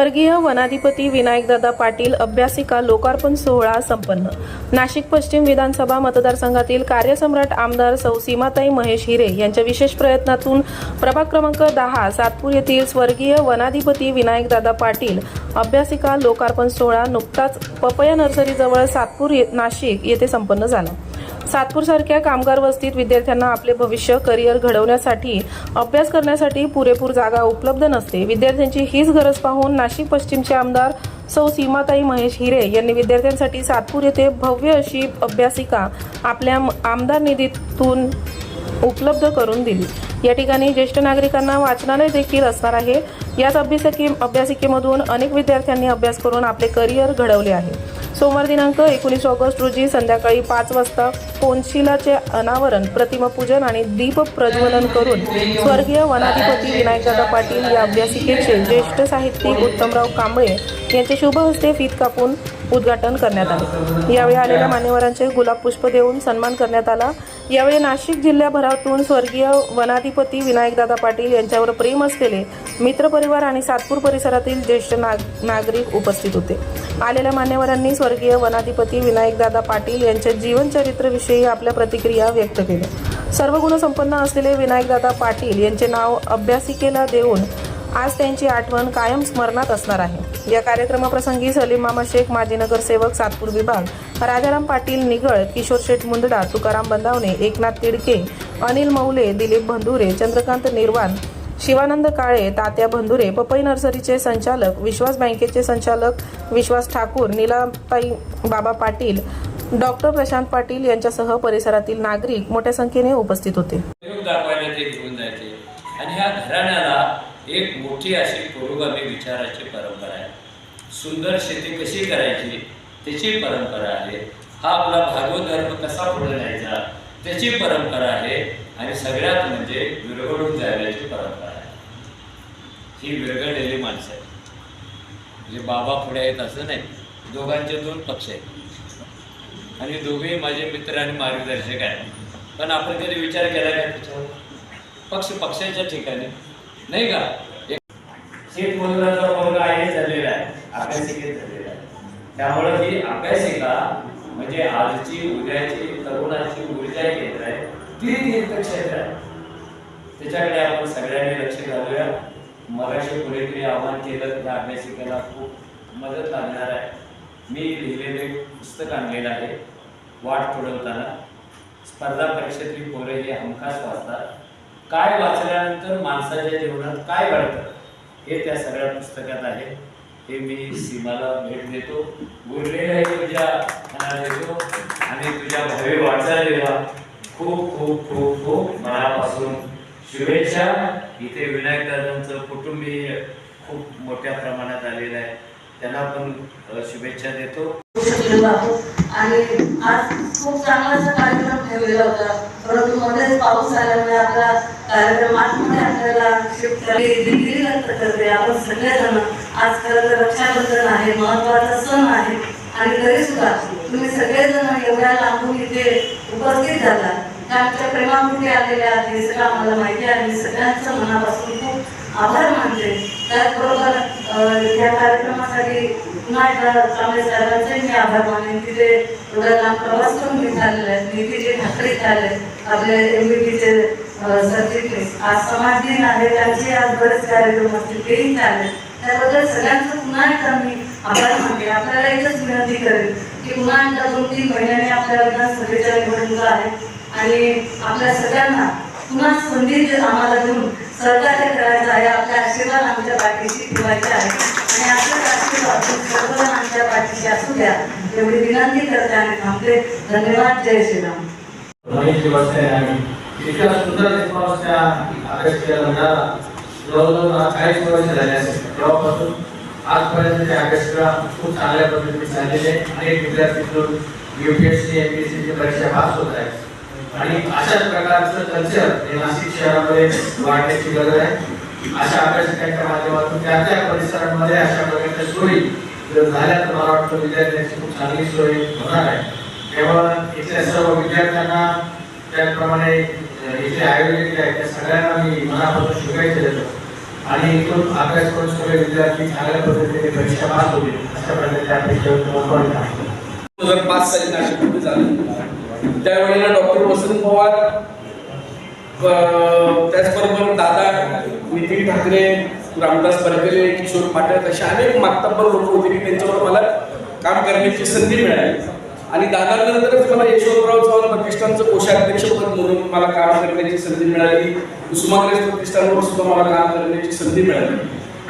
स्वर्गीय वनाधिपती विनायकदादा पाटील अभ्यासिका लोकार्पण सोहळा संपन्न. नाशिक पश्चिम विधानसभा मतदारसंघातील कार्यसम्राट आमदार सौ सीमाताई महेश हिरे यांच्या विशेष प्रयत्नातून प्रभाग क्रमांक दहा सातपूर येथील स्वर्गीय वनाधिपती विनायकदादा पाटील अभ्यासिका लोकार्पण सोहळा नुकताच पपया नर्सरीजवळ सातपूर नाशिक येथे संपन्न झाला. सातपूरसारख्या कामगार वस्तीत विद्यार्थ्यांना आपले भविष्य करिअर घडवण्यासाठी अभ्यास करण्यासाठी पुरेपूर जागा उपलब्ध नसते. विद्यार्थ्यांची हीच गरज पाहून नाशिक पश्चिमचे आमदार सौ सीमाताई महेश हिरे यांनी विद्यार्थ्यांसाठी सातपूर येथे भव्य अशी अभ्यासिका आपल्या आमदार निधीतून उपलब्ध करून दिली. या ठिकाणी ज्येष्ठ नागरिकांना वाचनालय देखील असणार आहे. याच अभ्यासिके अभ्यासिकेमधून अनेक विद्यार्थ्यांनी अभ्यास करून आपले करिअर घडवले आहे. सोमवार दिनांक एकोणीस ऑगस्ट रोजी संध्याकाळी पाच वाजता कोनशिलाचे अनावरण प्रतिमापूजन आणि दीप प्रज्वलन करून स्वर्गीय वनाधिपती विनायकदादा पाटील या अभ्यासिकेचे ज्येष्ठ साहित्यिक उत्तमराव कांबळे यांचे शुभ हस्ते फीत कापून उद्घाटन करण्यात आले. यावेळी आलेल्या मान्यवरांचे गुलाब पुष्प देऊन सन्मान करण्यात आला. यावेळी नाशिक जिल्ह्याभरातून स्वर्गीय वनाधिपती विनायकदादा पाटील यांच्यावर प्रेम असलेले मित्रपरिवार आणि सातपूर परिसरातील ज्येष्ठ नाग नागरिक उपस्थित होते. आलेल्या मान्यवरांनी स्वर्गीय वनाधिपती विनायकदादा पाटील यांच्या जीवनचरित्रविषयी आपल्या प्रतिक्रिया व्यक्त केल्या. सर्व गुणसंपन्न असलेले विनायकदादा पाटील यांचे नाव अभ्यासिकेला देऊन आज त्यांची आठवण कायम स्मरणात असणार आहे. या कार्यक्रमाप्रसंगी सलीम मामा शेख माजी नगरसेवक सातपूर विभाग राजाराम पाटील निगळ किशोर शेठ मुंदडा तुकाराम बंदावणे एकनाथ तिडके अनिल मौले दिलीप भंडुरे चंद्रकांत निर्वाण शिवानंद काळे तात्या भंधुरे पपई नर्सरीचे संचालक विश्वास बँकेचे संचालक विश्वास ठाकूर नीलाताई बाबा पाटील डॉक्टर प्रशांत पाटील यांच्यासह परिसरातील नागरिक मोठ्या संख्येने उपस्थित होते. घेऊन जायचे. आणि ह्या घराण्याला एक मोठी अशी पुरोगामी विचाराची परंपरा आहे. सुंदर शेती कशी करायची त्याची परंपरा आहे. हा आपला भागवत धर्म कसा पुढे न्यायचा त्याची परंपरा आहे. आणि सगळ्यात म्हणजे विरघळून जायची परंपरा आहे. ही विरघळलेली माणसं आहेत. म्हणजे बाबा पुढे आहेत असं नाही. दोघांचे दोन पक्ष आहेत. आणि दोघेही माझे मित्र आणि मार्गदर्शक आहेत. पण आपण कधी विचार केला का त्याच्यावर? पक्ष पक्षाच्या ठिकाणी. नाही का? एक शेत मजुराचा मुलगा आहे झालेला आहे. अभ्यासिकेत झालेला आहे. त्यामुळे ही अभ्यासिका म्हणजे आजची उद्याची तरुणाची ऊर्जा केंद्र आहे. ती तीर्थक्षेत्र आहे. त्याच्याकडे आपण सगळ्यांनी लक्ष घालूया. मराठी कुणीतरी आव्हान केलं त्या अभ्यासिकेला खूप मदत लागणार आहे. मी लिहिलेले पुस्तक आणलेलं आहे. वाट तुडवताना. स्पर्धा परीक्षेतली पोरं हे हमखास वाचतात. काय वाचल्यानंतर माणसाच्या जीवनात काय घडतं? हे त्या सगळ्या पुस्तकात आहे. हे मी सीमाला भेट देतो. बोललेलं आहे तुझ्या मनाला देतो आणि तुझ्या भावी वाटचालीला खूप खूप खूप खूप मनापासून शुभेच्छा. इथे विनायक दादांचं कुटुंबीय खूप मोठ्या प्रमाणात आलेलं आहे. त्यांना आपण शुभेच्छा देतो. आणि आज खूप चांगला कार्यक्रम ठेवलेला होता. परंतु मध्येच पाऊस आल्यामुळे आपला कार्यक्रम आतमध्ये आपल्याला शिफ्ट करते. आपण सगळेजण आज खरं तर रक्षाबंधन आहे महत्त्वाचा सण आहे. आणि तरी सुद्धा तुम्ही सगळेजण एवढ्या लांबून इथे उपस्थित झाला. आमच्या प्रेमापुढे आलेल्या आहात हे सगळं आम्हाला माहिती आहे. आणि सगळ्यांचं मनापासून खूप आभार मानते. त्याचबरोबर या कार्यक्रमासाठी पुन्हा एकदा कांबळे साहेबांचे मी आभार मानेन की ते एवढा लांब प्रवास करून इथे आलेले आहेत नितीजी ठाकरे झाले आपले एम बी पीचे सरचिटणीस. आज समाज दिन आहे त्यांचे आज बरेच कार्यक्रम असतील तेही झाले त्याबद्दल सगळ्यांचं पुन्हा एकदा मी आभार मानते. आपल्याला एकच विनंती करेल की पुन्हा एकदा दोन तीन महिन्याने आपल्या विधानसभेच्या निवडणुका आहेत आणि आपल्या सगळ्यांना पुन्हा संधी आम्हाला देऊन सरकारने करायचं आहे. आपले आशीर्वाद आमच्या पाठीशी ठेवायचे आहे आणि आपले आशीर्वाद सर्वजण आमच्या पाठीशी असू द्या. एवढी विनंती करते आणि थांबते धन्यवाद. जय श्रीराम. आणि सुंदर रिस्पॉन्स त्या अभ्यासिकेला मिळाला जवळजवळ आज वर्ष झाले असेल तेव्हापासून आजपर्यंत त्या अभ्यासिका खूप चांगल्या पद्धतीने चाललेले अनेक विद्यार्थी युपीएससी एमपीएससीची परीक्षा पास होत आहेत. आणि अशाच प्रकारचं कल्चर हे नाशिक शहरामध्ये वाढण्याची गरज आहे. अशा अभ्यासिकांच्या माध्यमातून त्या त्या परिसरांमध्ये अशा प्रकारच्या सोयी जर झाल्या तर मला वाटतं विद्यार्थ्यांची खूप चांगली सोय होणार आहे. तेव्हा इथल्या सर्व विद्यार्थ्यांना त्याचप्रमाणे इथे आयोजित आहेत त्या सगळ्यांना मी मनापासून शुभेच्छा देतो. आणि इथून अभ्यास करून सगळे विद्यार्थी चांगल्या पद्धतीने परीक्षा पास होतील अशा प्रकारचे अपेक्षा दोन हजार पाच साली नाशिकमध्ये झालं. त्यावेळेला डॉक्टर वसंत पवार त्याचबरोबर दादा नितीन ठाकरे रामदास परकरे किशोर पाटक असे अनेक मातब्बर लोक होते की त्यांच्यावर मला काम करण्याची संधी मिळाली. आणि दादानंतरच मला यशवंतराव चव्हाण प्रतिष्ठानचं कोषाध्यक्षपद म्हणून मला काम करण्याची संधी मिळाली. कुसुमाग्रज प्रतिष्ठानवर सुद्धा मला काम करण्याची संधी मिळाली.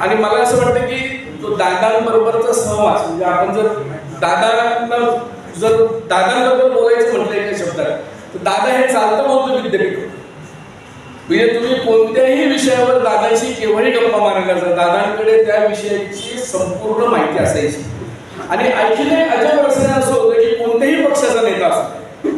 आणि मला असं वाटतं की तो दादांबरोबरचा सहवास म्हणजे आपण जर दादांना जर दादांबद्दल बोलायचं म्हटलं एका शब्दात तर दादा हे चालतं बोलतो विद्यापीठ म्हणजे तुम्ही कोणत्याही विषयावर दादाशी केव्हाही गप्पा मारायला जा दादांकडे त्या विषयाची संपूर्ण माहिती असायची. आणि आणखीन एक अजब रसायन असं होतं की कोणत्याही पक्षाचा नेता असतो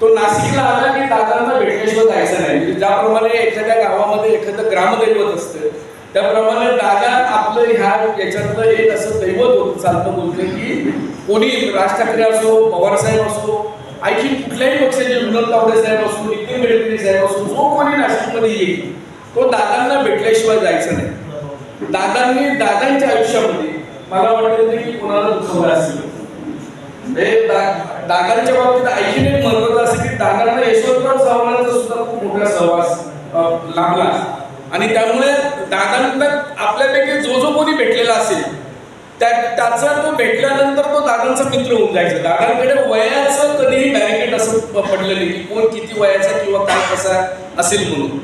तो नाशिकला आला की दादांना भेटल्याशिवाय जायचं नाही. म्हणजे ज्याप्रमाणे एखाद्या गावामध्ये एखादं ग्रामदैवत असतं त्याप्रमाणे दादा आपलं ह्या याच्यातलं एक असं दैवत होतं चालतं बोलतं की कोणी राज ठाकरे असो पवारसाहेब असो आणखी कुठल्याही पक्षाचे विनोद तावडे साहेब असो नितीन गडकरी साहेब असो जो कोणी नाशिकमध्ये येईल तो दादांना भेटल्याशिवाय जायचं नाही. दादांनी दादांच्या आयुष्यामध्ये मला वाटतं की कोणाला दुखवलं असेल. हे दा- दादांच्या बाबतीत आणखीन एक महत्वाचं असं की दादांना यशवंतराव चव्हाणांचा सुद्धा खूप मोठा सहवास लाभला. आणि त्यामुळे दादांना आपल्यापैकी जो जो कोणी भेटलेला असेल त्या त्याचा तो भेटल्यानंतर तो दादांचा मित्र होऊन जायचा. दादांकडे वयाचं कधीही बॅरिकेड असं प- पडलं नाही की कोण किती वयाचा किंवा काय कसा असेल म्हणून.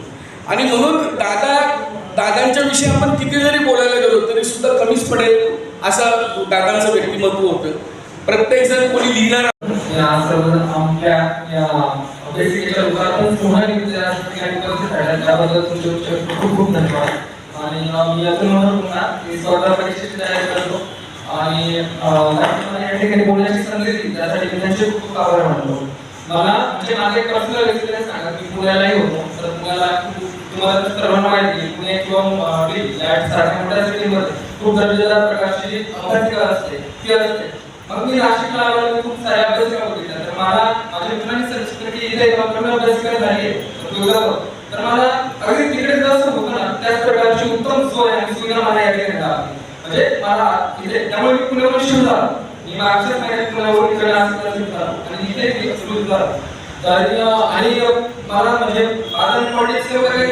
आणि म्हणून दादा दादांच्या विषयी आपण किती जरी बोलायला गेलो तरी सुद्धा कमीच पडेल असं दादांचं व्यक्तिमत्व होतं. प्रत्येक जण कोणी लिहिणार आमच्या या त्याबद्दल तुमचे खूप खूप धन्यवाद. आणि अं, मी यातून म्हणून पुन्हा मी स्पर्धा परीक्षेची तयारी करतो. आणि या ठिकाणी बोलण्याची संधी दिली त्यासाठी मी त्यांचे खूप आभार मानतो. मला म्हणजे माझे पर्सनल एक्सपिरियन्स सांगा की पुण्यालाही होतो तर पुण्याला तुम्हाला सर्वांना माहिती पुणे किंवा सारख्या मोठ्या सिटीमध्ये खूप दर्जेदार प्रकारची अभ्यासिका असते ती असते. मग मी नाशिकला आलो मी खूप साऱ्या अभ्यासिका बघितल्या तर मला माझ्या मित्रांनी सजेस्ट केलं की इथे अभ्यासिका झाली आहे तर मला अगदी तिकडे जसं होतं ना त्याच प्रकारची उत्तम सोय आणि सुविधा मला या ठिकाणी म्हणजे मला इथे त्यामुळे मी पुण्यावर शिफ्ट मी मागच्याच महिन्यात पुण्यावरून इकडे आणि इथे सुरू तर आणि मला म्हणजे माझं पॉलिटिक्स वगैरे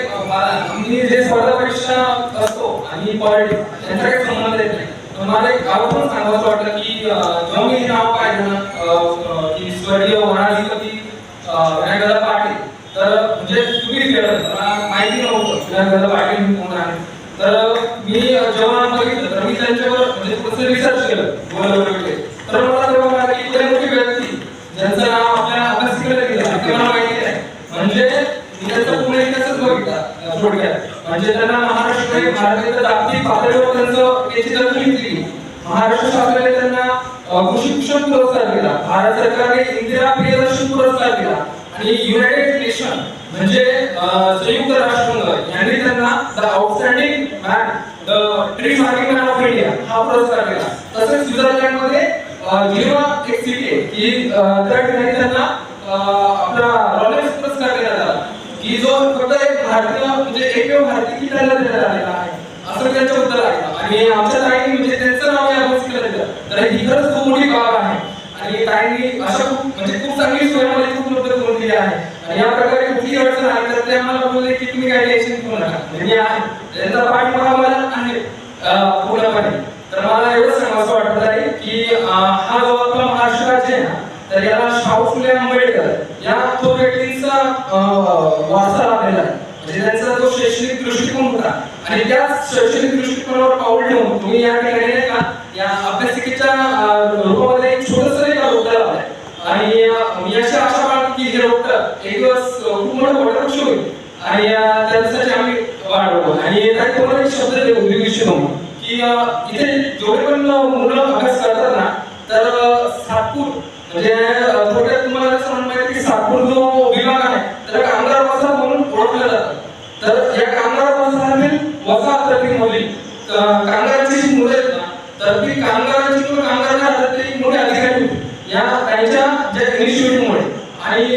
मी जे स्पर्धा परीक्षा असतो आणि पॉलिटिक्स त्यांचा काही संबंध येत नाही. तर मला एक आवडून सांगावं वाटलं की जेव्हा मी नाव पाहिलं ना की स्वर्गीय वनाधिपती विनायकदादा पाटील केलं मला माहिती नव्हतं. विनायकदादा पाटील कोण आहे तर मी जेव्हा बघितलं तर मी त्यांच्यावर म्हणजे कसं रिसर्च केलं. वगैरे तर मला तेव्हा कळलं की मोठी व्यक्ती ज्यांचं नाव आपल्या अभ्यासिकेला दिलं. ते मला माहिती आहे म्हणजे मी त्याचं पुणे इतिहासच बघितला थोडक्यात. म्हणजे त्यांना महाराष्ट्र भारताच्या जागतिक पातळीवर त्यांचं याची दखल घेतली. महाराष्ट्र शासनाने त्यांना कृषी भूषण पुरस्कार दिला. भारत सरकारने इंदिरा प्रियदर्शन पुरस्कार दिला. आणि युनायटेड नेशन म्हणजे संयुक्त राष्ट्रसंघ यांनी त्यांना the outstanding man the tree marking man of India हा पुरस्कार दिला. तसेच स्वित्झर्लंडमध्ये मध्ये एक सिटी आहे की त्या ठिकाणी त्यांना आपला रॉलेक्स पुरस्कार देण्यात आला की जो फक्त एक भारतीय म्हणजे एकमेव भारतीय की त्याला देण्यात आलेला आहे असं त्यांच्याबद्दल आहे. आणि आमच्या ताईंनी म्हणजे त्यांचं नाव या पुरस्कारात तर ही खरंच खूप मोठी बाब आहे. आणि ताईंनी अशा खूप म्हणजे खूप चांगली सोय आहे. या प्रकारे कुठली अडचण आली तर ते आम्हाला बोलले की तुम्ही काही टेन्शन घेऊ नका. म्हणजे आहे त्यांचा पाठिंबा मला आहे अं, पूर्णपणे तर मला एवढं सांगावं वाटत आहे की अं, हा जो आपला महाराष्ट्र राज्य आहे ना तर याला शाहू फुले आंबेडकर या थोर व्यक्तींचा अं, वारसा लाभलेला आहे म्हणजे त्यांचा जो शैक्षणिक दृष्टिकोन होता आणि त्याच शैक्षणिक दृष्टिकोनावर पाऊल ठेवून तुम्ही या ठिकाणी नाही का या अभ्यासिकेच्या अं, रूपामध्ये एक छोटस एक रोपटं लावलंय आणि अं, मी अशी आशा बाळगतो की हे रोपटं एक दिवस अं, खूप मोठं वटवृक्ष होईल आणि अं, त्यासाठी आम्ही वाढवतो तुम्हाला एक शब्द देऊ देऊ इच्छितो की इथे जेवढे पण मुलं अभ्यास करतात ना तर सातपूर म्हणजे थोडक्यात तुम्हाला असं म्हणणं आहे की सातपूर जो विभाग आहे त्याला कामगार वसाहत म्हणून ओळखलं जातं. तर या कामगार वसाहतील वसाहत मुली कामगारांची जी मुलं आहेत ना तर ती कामगारांची किंवा कामगारांच्या हातातली अधिकारी होती. या त्यांच्या ज्या इनिशिएटिव्हमुळे आणि